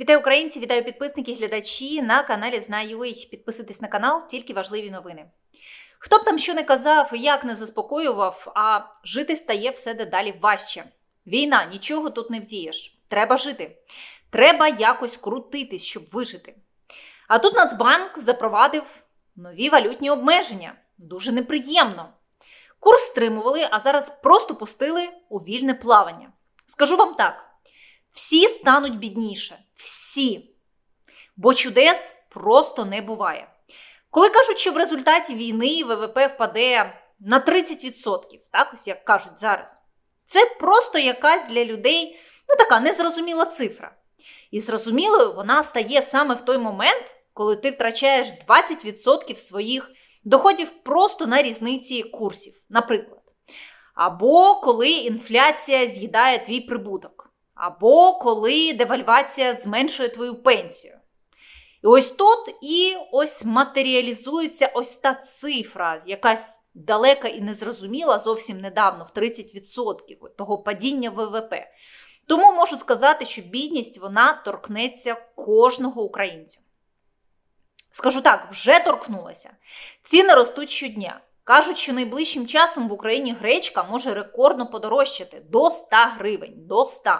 Вітаю українці, вітаю підписники, глядачі на каналі Знаю.ua. Підписуйтесь на канал, тільки важливі новини. Хто б там що не казав, як не заспокоював, а жити стає все дедалі важче. Війна, нічого тут не вдієш. Треба жити. Треба якось крутитись, щоб вижити. А тут Нацбанк запровадив нові валютні обмеження. Дуже неприємно. Курс стримували, а зараз просто пустили у вільне плавання. Скажу вам так: всі стануть бідніше. Всі. Бо чудес просто не буває. Коли кажуть, що в результаті війни ВВП впаде на 30%, так ось як кажуть зараз, це просто якась для людей ну така незрозуміла цифра. І зрозумілою вона стає саме в той момент, коли ти втрачаєш 20% своїх доходів просто на різниці курсів, наприклад. Або коли інфляція з'їдає твій прибуток, або коли девальвація зменшує твою пенсію. І ось тут і ось матеріалізується ось та цифра, якась далека і незрозуміла зовсім недавно, в 30% того падіння ВВП. Тому можу сказати, що бідність вона торкнеться кожного українця. Скажу так, вже торкнулася. Ціни ростуть щодня. Кажуть, що найближчим часом в Україні гречка може рекордно подорожчати до 100 гривень. До 100.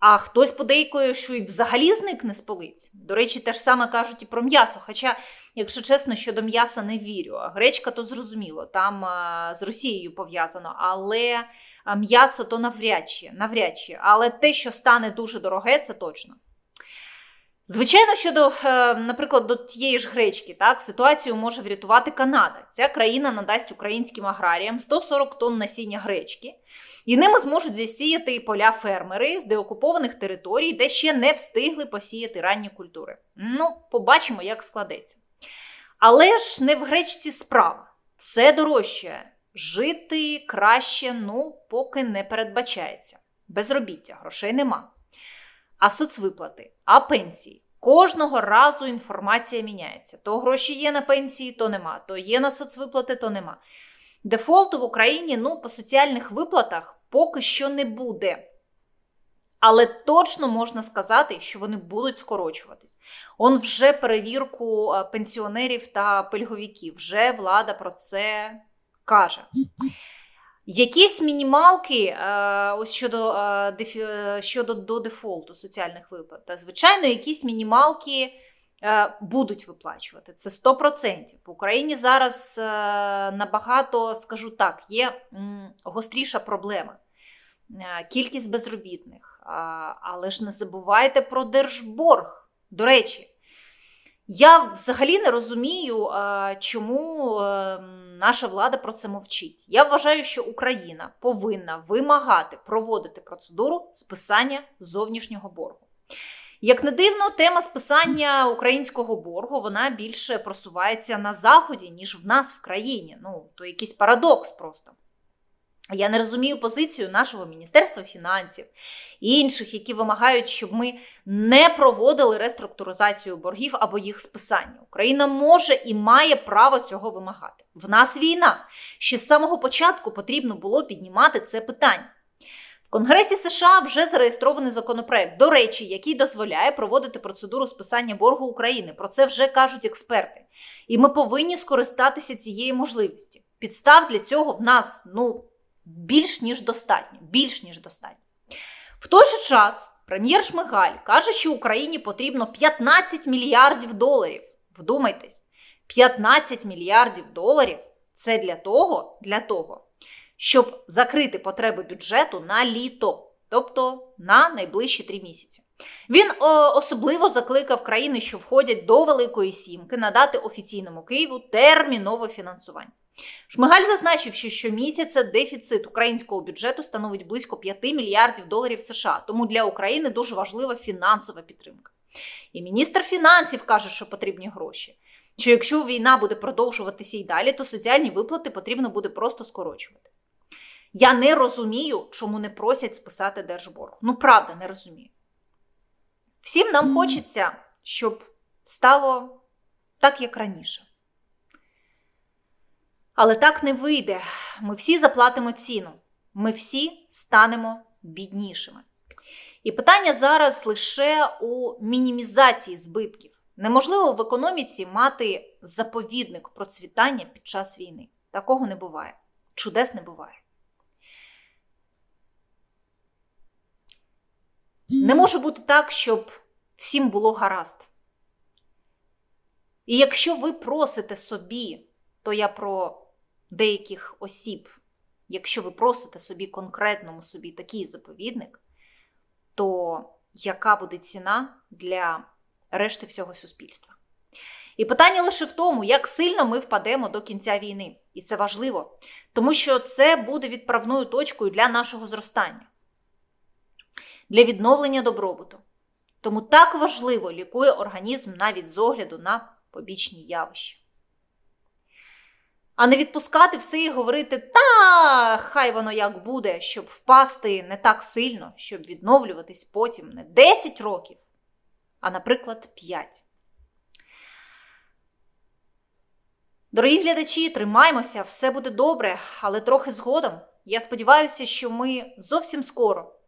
А хтось подейкує, що і взагалі зникне з полиць. До речі, те ж саме кажуть і про м'ясо. Хоча, якщо чесно, щодо м'яса не вірю. А гречка то зрозуміло, там а, з Росією пов'язано, але а, м'ясо то навряд чи, навряд чи. Але те, що стане дуже дороге, це точно. Звичайно, щодо, е, наприклад, до тієї ж гречки, так, ситуацію може врятувати Канада. Ця країна надасть українським аграріям 140 тонн насіння гречки, і ними зможуть засіяти поля фермери з деокупованих територій, де ще не встигли посіяти ранні культури. Ну, побачимо, як складеться. Але ж не в гречці справа. Все дорожче. Жити краще, ну, поки не передбачається. Безробіття, грошей нема. А соцвиплати, а пенсії. Кожного разу інформація міняється. То гроші є на пенсії, то нема, то є на соцвиплати, то нема. Дефолту в Україні ну, по соціальних виплатах поки що не буде. Але точно можна сказати, що вони будуть скорочуватись. Он вже перевірку е, пенсіонерів та пільговиків. Вже влада про це каже. Якісь мінімалки е, ось щодо е, е, щодо до дефолту соціальних виплат, звичайно, якісь мінімалки будуть виплачувати. Це 100%. В Україні зараз набагато, скажу так, є гостріша проблема. Кількість безробітних. Але ж не забувайте про держборг. До речі, я взагалі не розумію, чому е, наша влада про це мовчить. Я вважаю, що Україна повинна вимагати проводити процедуру списання зовнішнього боргу. Як не дивно, тема списання українського боргу вона більше просувається на заході, ніж в нас в країні. Ну, то якийсь парадокс просто. Я не розумію позицію нашого Міністерства фінансів і інших, які вимагають, щоб ми не проводили реструктуризацію боргів або їх списання. Україна може і має право цього вимагати. В нас війна. Ще з самого початку потрібно було піднімати це питання. В Конгресі США вже зареєстрований законопроект, до речі, який дозволяє проводити процедуру списання боргу України. Про це вже кажуть експерти. І ми повинні скористатися цією можливістю. Підстав для цього в нас ну більш ніж достатньо. Більш ніж достатньо. В той же час прем'єр Шмигаль каже, що Україні потрібно 15 мільярдів доларів. Вдумайтесь, 15 мільярдів доларів це для того, для того, щоб закрити потреби бюджету на літо, тобто на найближчі три місяці. Він особливо закликав країни, що входять до Великої Сімки, надати офіційному Києву термінове фінансування. Шмигаль зазначив, що щомісяця дефіцит українського бюджету становить близько 5 мільярдів доларів США, тому для України дуже важлива фінансова підтримка. І міністр фінансів каже, що потрібні гроші. Що якщо війна буде продовжуватися і далі, то соціальні виплати потрібно буде просто скорочувати. Я не розумію, чому не просять списати держборг. Ну, правда, не розумію. Всім нам хочеться, щоб стало так, як раніше. Але так не вийде. Ми всі заплатимо ціну. Ми всі станемо біднішими. І питання зараз лише у мінімізації збитків. Неможливо в економіці мати заповідник процвітання під час війни. Такого не буває. Чудес не буває. Не може бути так, щоб всім було гаразд. І якщо ви просите собі, то я про деяких осіб, якщо ви просите собі конкретному собі такий заповідник, то яка буде ціна для решти всього суспільства? І питання лише в тому, як сильно ми впадемо до кінця війни. І це важливо, тому що це буде відправною точкою для нашого зростання, для відновлення добробуту. Тому так важливо лікує організм навіть з огляду на побічні явища. А не відпускати все і говорити, та хай воно як буде, щоб впасти не так сильно, щоб відновлюватись потім не 10 років, а, наприклад, 5. Дорогі глядачі, тримаймося, все буде добре, але трохи згодом. Я сподіваюся, що ми зовсім скоро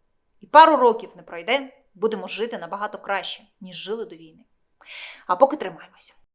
і пару років не пройде, будемо жити набагато краще, ніж жили до війни. А поки тримаємося.